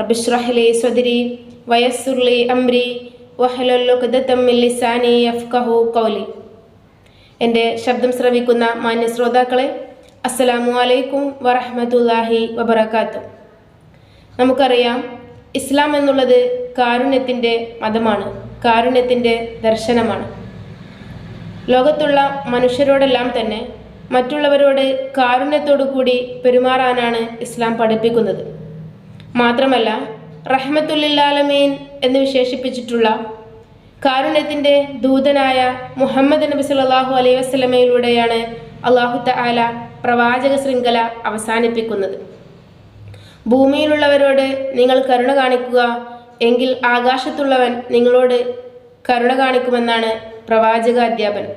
റബിഷ്റഹ്ലി സ്വദരി വയസ്സുർലി അംരി വഹലൊല്ലുഖദത്തമ്മിസാനി അഫ്കഹു കൗലി എന്റെ ശബ്ദം ശ്രവിക്കുന്ന മാന്യ ശ്രോതാക്കളെ അസ്സലാമു അലൈക്കും വറഹമത്തല്ലാഹി വബർക്കാത്തു നമുക്കറിയാം ഇസ്ലാം എന്നുള്ളത് കാരുണ്യത്തിന്റെ മതമാണ് കാരുണ്യത്തിന്റെ ദർശനമാണ്. ലോകത്തുള്ള മനുഷ്യരോടെല്ലാം തന്നെ മറ്റുള്ളവരോട് കാരുണ്യത്തോടു കൂടി പെരുമാറാനാണ് ഇസ്ലാം പഠിപ്പിക്കുന്നത്. മാത്രമല്ല റഹ്മത്തുല്ലാലമീൻ എന്ന് വിശേഷിപ്പിച്ചിട്ടുള്ള കാരുണ്യത്തിന്റെ ദൂതനായ മുഹമ്മദ് നബി സല്ലല്ലാഹു അലൈഹി വസ്ലമയിലൂടെയാണ് അള്ളാഹു തആല പ്രവാചക ശൃംഖല അവസാനിപ്പിക്കുന്നത്. ഭൂമിയിലുള്ളവരോട് നിങ്ങൾ കരുണ കാണിക്കുക എങ്കിൽ ആകാശത്തുള്ളവൻ നിങ്ങളോട് കരുണ കാണിക്കുമെന്നാണ് പ്രവാചക അധ്യാപനം.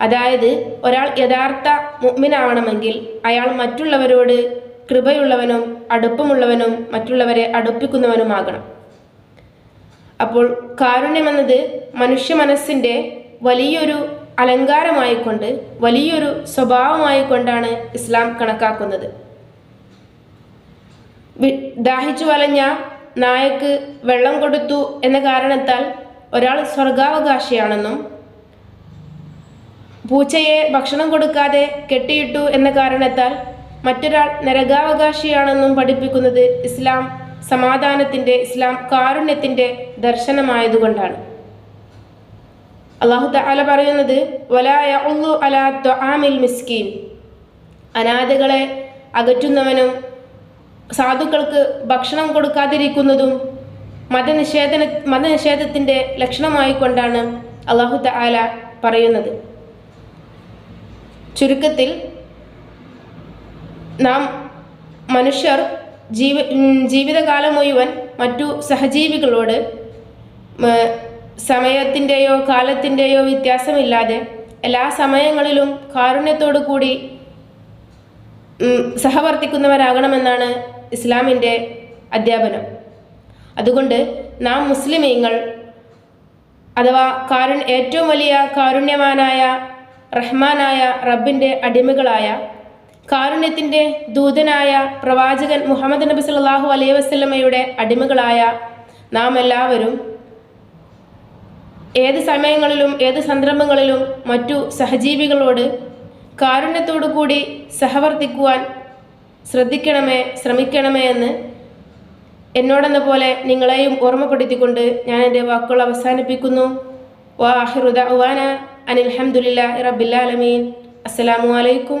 അതായത് ഒരാൾ യഥാർത്ഥ മുഗ്മിനാവണമെങ്കിൽ അയാൾ മറ്റുള്ളവരോട് കൃപയുള്ളവനും അടുപ്പമുള്ളവനും മറ്റുള്ളവരെ അടുപ്പിക്കുന്നവനുമാകണം. അപ്പോൾ കാരുണ്യം കാരുണ്യമെന്നത് മനുഷ്യ മനസ്സിന്റെ വലിയൊരു അലങ്കാരമായിക്കൊണ്ട് വലിയൊരു സ്വഭാവമായിക്കൊണ്ടാണ് ഇസ്ലാം കണക്കാക്കുന്നത്. ദാഹിച്ചു വലഞ്ഞ നായക്ക് വെള്ളം കൊടുത്തു എന്ന കാരണത്താൽ ഒരാൾ സ്വർഗാവകാശിയാണെന്നും പൂച്ചയെ ഭക്ഷണം കൊടുക്കാതെ കെട്ടിയിട്ടു എന്ന കാരണത്താൽ മറ്റൊരാൾ നരകാവകാശിയാണെന്നും പഠിപ്പിക്കുന്നത് ഇസ്ലാം സമാധാനത്തിന്റെ ഇസ്ലാം കാരുണ്യത്തിന്റെ ദർശനമായതുകൊണ്ടാണ്. അള്ളാഹു തആല പറയുന്നത് അലാ മിസ്കീൻ. അനാഥകളെ അകറ്റുന്നവനും സാധുക്കൾക്ക് ഭക്ഷണം കൊടുക്കാതിരിക്കുന്നതും മതനിഷേധന മതനിഷേധത്തിന്റെ ലക്ഷണമായിക്കൊണ്ടാണ് അള്ളാഹു തആല പറയുന്നത്. ചുരുക്കത്തിൽ നാം മനുഷ്യർ ജീവ ജീവിതകാലം മുഴുവൻ മറ്റു സഹജീവികളോട് സമയത്തിന്റെയോ കാലത്തിന്റെയോ വ്യത്യാസമില്ലാതെ എല്ലാ സമയങ്ങളിലും കാരുണ്യത്തോടു കൂടി സഹവർത്തിക്കുന്നവരാകണമെന്നാണ് ഇസ്ലാമിന്റെ അധ്യാപനം. അതുകൊണ്ട് നാം മുസ്ലിമീങ്ങൾ അഥവാ കാരുൺ ഏറ്റവും വലിയ കാരുണ്യവാനായ റഹ്മാനായ റബ്ബിന്റെ അടിമകളായ കാരുണ്യത്തിന്റെ ദൂതനായ പ്രവാചകൻ മുഹമ്മദ് നബി സല്ലല്ലാഹു അലൈ വസല്ലമയുടെ അടിമകളായ നാം എല്ലാവരും ഏത് സമയങ്ങളിലും ഏത് സന്ദർഭങ്ങളിലും മറ്റു സഹജീവികളോട് കാരുണ്യത്തോടു കൂടി സഹവർത്തിക്കുവാൻ ശ്രദ്ധിക്കണമേ ശ്രമിക്കണമേ എന്ന് എന്നോടെന്ന പോലെ നിങ്ങളെയും ഓർമ്മപ്പെടുത്തിക്കൊണ്ട് ഞാൻ എന്റെ വാക്കുകൾ അവസാനിപ്പിക്കുന്നു. വാഹിറുദ ഉവാന അനിൽഹമുല്ലാ റബ്ബില്ലാലമീൻ അസ്സലാമു അലൈക്കും.